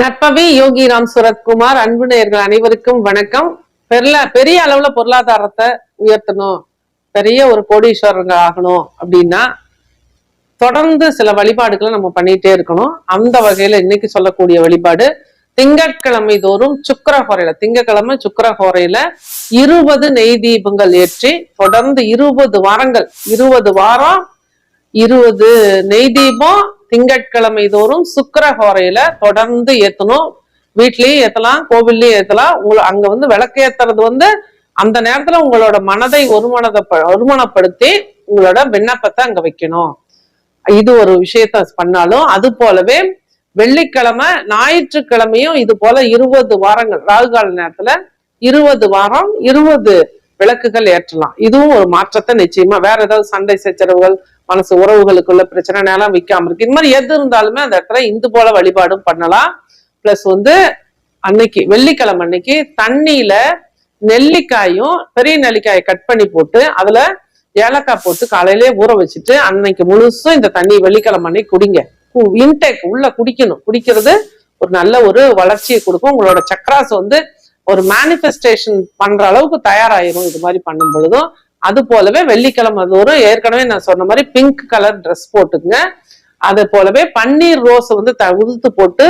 நட்பவி யோகி ராம் சுரத்குமார் அன்பு நேயர்கள் அனைவருக்கும் வணக்கம். பெரிய பெரிய அளவுல பொருளாதாரத்தை உயர்த்தணும். பெரிய ஒரு கோடீஸ்வரங்க ஆகணும் அப்படின்னா தொடர்ந்து சில வழிபாடுகளை நம்ம பண்ணிட்டே இருக்கணும். அந்த வகையில இன்னைக்கு சொல்லக்கூடிய வழிபாடு திங்கட்கிழமை தோறும் சுக்கரஹோரையில திங்கக்கிழமை திங்கட்கிழமை இருபது நெய் தீபங்கள் ஏற்றி தொடர்ந்து இருபது வாரங்கள் இருபது வாரம் இருபது நெய் தீபம் திங்கட்கிழமை தோறும் சுக்கர ஹோரையில தொடர்ந்து ஏத்தணும். வீட்லயும் ஏத்தலாம் கோவில்லயும் ஏத்தலாம். உங்களை அங்க வந்து விளக்கேத்துறது வந்து அந்த நேரத்துல உங்களோட மனதை ஒருமனத ஒருமனப்படுத்தி உங்களோட விண்ணப்பத்தை அங்க வைக்கணும். இது ஒரு விஷயத்த பண்ணாலும் அது போலவே வெள்ளிக்கிழமை ஞாயிற்றுக்கிழமையும் இது போல இருபது வாரங்கள் ராகுகால நேரத்துல இருபது வாரம் இருபது விளக்குகள் ஏற்றலாம். இதுவும் ஒரு மாற்றத்தை நிச்சயமா. வேற ஏதாவது சண்டை சச்சரவுகள் மனசு உறவுகளுக்குள்ள பிரச்சனைனாலாம் விற்காம இருக்கு. இது மாதிரி எது இருந்தாலுமே அந்த இடத்துல இந்து போல வழிபாடும் பண்ணலாம். பிளஸ் வந்து அன்னைக்கு வெள்ளிக்கிழமை அன்னைக்கு தண்ணியில நெல்லிக்காயும் பெரிய நெல்லிக்காயை கட் பண்ணி போட்டு அதுல ஏலக்காய் போட்டு காலையிலே ஊற வச்சுட்டு அன்னைக்கு முழுசும் இந்த தண்ணி வெள்ளிக்கிழமை அன்னைக்கு குடிங்க. இன்டேக் உள்ள குடிக்கணும். குடிக்கிறது ஒரு நல்ல ஒரு வளர்ச்சியை கொடுக்கும். உங்களோட சக்கராஸ் வந்து ஒரு மேனிஃபெஸ்டேஷன் பண்ற அளவுக்கு தயாராயிரும். இது மாதிரி பண்ணும் பொழுதும் அது போலவே வெள்ளிக்கிழமை தோறும் ஏற்கனவே நான் சொன்ன மாதிரி பிங்க் கலர் ட்ரெஸ் போட்டுங்க அது போலவே பன்னீர் ரோஸ் வந்து த உதுத்து போட்டு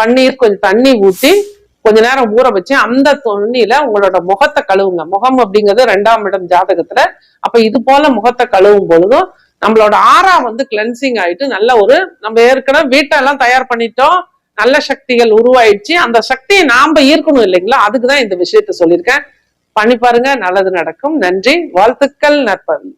பன்னீர் கொஞ்சம் தண்ணி ஊற்றி கொஞ்ச நேரம் ஊற வச்சு அந்த தண்ணியில உங்களோட முகத்தை கழுவுங்க. முகம் அப்படிங்கிறது ரெண்டாம் இடம் ஜாதகத்துல. அப்ப இது போல முகத்தை கழுவும் பொழுதும் நம்மளோட ஆறா வந்து கிளென்சிங் ஆயிட்டு நல்ல ஒரு நம்ம ஏற்கனவே வீட்டெல்லாம் தயார் பண்ணிட்டோம். நல்ல சக்திகள் உருவாயிடுச்சு. அந்த சக்தியை நாம ஈர்க்கணும் இல்லைங்களா? அதுக்குதான் இந்த விஷயத்த சொல்லியிருக்கேன். பண்ணி பாருங்க நல்லது நடக்கும். நன்றி வாழ்த்துக்கள் நற்பவி